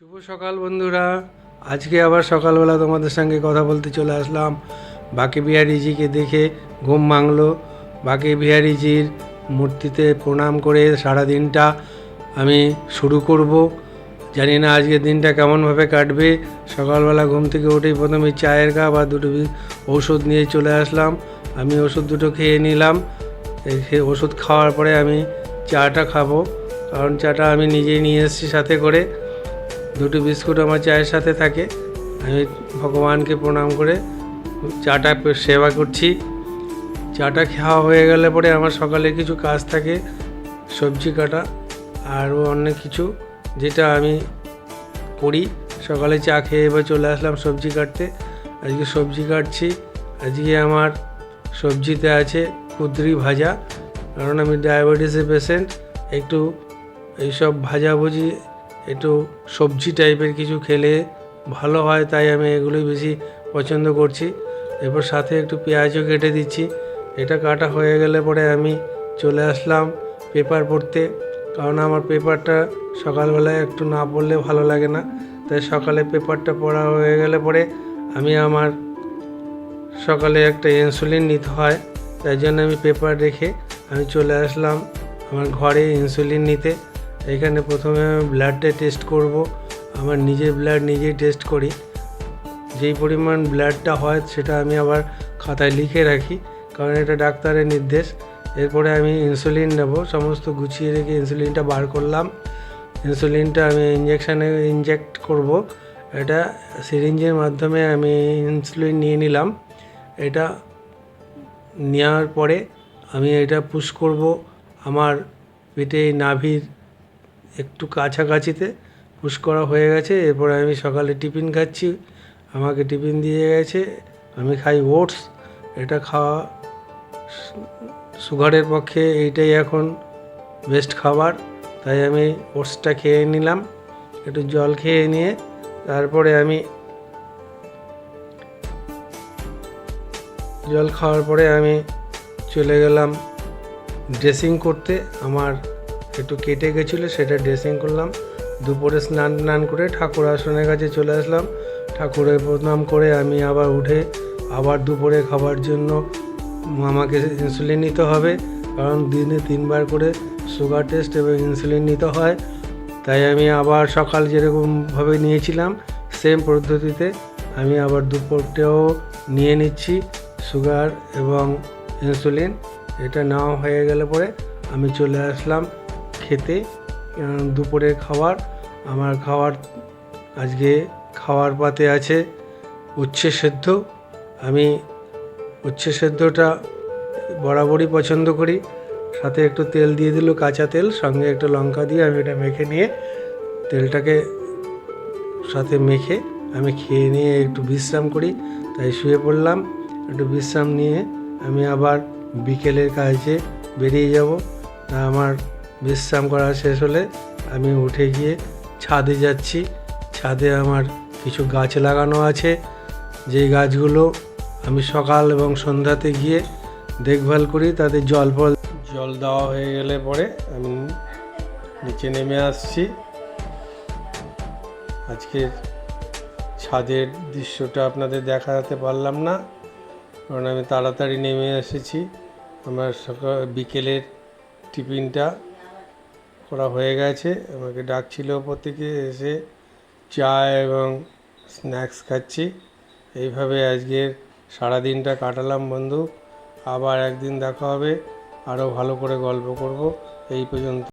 শুভ সকাল বন্ধুরা। আজকে আবার সকালবেলা তোমাদের সঙ্গে কথা বলতে চলে আসলাম। বাকি বিহারিজিকে দেখে ঘুম ভাঙলো। বাকি বিহারিজির মূর্তিতে প্রণাম করে সারা দিনটা আমি শুরু করব। জানি না আজকের দিনটা কেমনভাবে কাটবে। সকালবেলা ঘুম থেকে উঠেই প্রথমে চায়ের কাপ আর দুটো ঔষধ নিয়ে চলে আসলাম। আমি ওষুধ দুটো খেয়ে নিলাম। ওষুধ খাওয়ার পরে আমি চাটা খাব। কারণ চাটা আমি নিজেই নিয়ে এসেছি সাথে করে। দুটো বিস্কুট আমার চায়ের সাথে থাকে। আমি ভগবানকে প্রণাম করে চাটা সেবা করছি। চাটা খাওয়া হয়ে গেলে পরে আমার সকালে কিছু কাজ থাকে, সবজি কাটা আরও অনেক কিছু যেটা আমি করি। সকালে চা খেয়ে এবার চলে আসলাম সবজি কাটতে। আজকে সবজি কাটছি। আজকে আমার সবজিতে আছে কুদ্রি ভাজা। কারণ আমি ডায়াবেটিসের পেশেন্ট একটু এইসব ভাজাভুজি একটু সবজি টাইপের কিছু খেলে ভালো হয়, তাই আমি এগুলোই বেশি পছন্দ করছি। এরপর সাথে একটু পেঁয়াজও কেটে দিচ্ছি। এটা কাটা হয়ে গেলে পরে আমি চলে আসলাম পেপার পড়তে। কারণ আমার পেপারটা সকালবেলায় একটু না পড়লে ভালো লাগে না। তাই সকালে পেপারটা পড়া হয়ে গেলে পরে আমি আমার সকালে একটা ইনসুলিন নিতে হয়। তাই জন্য আমি পেপার রেখে আমি চলে আসলাম আমার ঘরে ইনসুলিন নিতে। এখানে প্রথমে আমি ব্লাডটা টেস্ট করব। আমার নিজের ব্লাড নিজেই টেস্ট করি। যেই পরিমাণ ব্লাডটা হয় সেটা আমি আবার খাতায় লিখে রাখি, কারণ এটা ডাক্তারের নির্দেশ। এরপরে আমি ইনসুলিন নেব। সমস্ত গুছিয়ে রেখে ইনসুলিনটা বার করলাম। ইনসুলিনটা আমি ইঞ্জেকশানে ইনজেক্ট করব। এটা সিরিঞ্জের মাধ্যমে আমি ইনসুলিন নিয়ে নিলাম। এটা নেওয়ার পরে আমি এটা পুশ করব। আমার পেটে নাভির একটু কাছাকাছিতে পুশ করা হয়ে গেছে, এরপরে আমি সকালে টিফিন খাচ্ছি। আমাকে টিফিন দিয়ে গেছে, আমি খাই ওটস, এটা খাওয়া সুগারের পক্ষে এইটাই এখন বেস্ট খাবার। তাই আমি ওটসটা খেয়ে নিলাম, একটু জল খেয়ে নিয়ে, তারপরে আমি জল খাওয়ার পরে আমি চলে গেলাম ড্রেসিং করতে। আমার একটু কেটে গেছিল, সেটা ড্রেসিং করলাম। দুপুরে স্নান টান করে ঠাকুর আসনের কাছে চলে আসলাম। ঠাকুরের প্রণাম করে আমি আবার উঠে আবার দুপুরে খাবার জন্য আমাকে ইনসুলিন নিতে হবে, কারণ দিনে তিনবার করে সুগার টেস্ট এবং ইনসুলিন নিতে হয়। তাই আমি আবার সকাল যেরকমভাবে নিয়েছিলাম সেম পদ্ধতিতে আমি আবার দুপুরটাও নিয়ে নিচ্ছি সুগার এবং ইনসুলিন এটা নেওয়া হয়ে গেলে পরে আমি চলে আসলাম খেতে দুপুরের খাবার। আমার খাবার আজকে খাওয়ার পাতে আছে উচ্ছে সেদ্ধ। আমি উচ্ছে সেদ্ধটা বরাবরই পছন্দ করি। সাথে একটু তেল দিয়ে দিল কাঁচা তেল, সঙ্গে একটু লঙ্কা দিয়ে আমি এটা মেখে নিয়ে তেলটাকে সাথে মেখে আমি খেয়ে নিয়ে একটু বিশ্রাম করি। তাই শুয়ে পড়লাম। একটু বিশ্রাম নিয়ে আমি আবার বিকেলের কাজে বেরিয়ে যাব। তা আমার বিশ্রাম করা শেষ হলে আমি উঠে গিয়ে ছাদে যাচ্ছি। ছাদে আমার কিছু গাছ লাগানো আছে। যেই গাছগুলো আমি সকাল এবং সন্ধ্যাতে গিয়ে দেখভাল করি, তাতে জল ফল জল দেওয়া হয়ে গেলে পরে আমি নিচে নেমে আসছি। আজকের ছাদের দৃশ্যটা আপনাদের দেখাতে পারলাম না, কারণ আমি তাড়াতাড়ি নেমে এসেছি। আমার সকাল বিকেলের টিফিনটা করা হয়ে গেছে। আমাকে ডাকছিল ওপর থেকে এসে চা এবং স্ন্যাক্স খাচ্ছি। এইভাবে আজকের সারা দিনটা কাটালাম বন্ধু। আবার একদিন দেখা হবে, আরও ভালো করে গল্প করব। এই পর্যন্ত।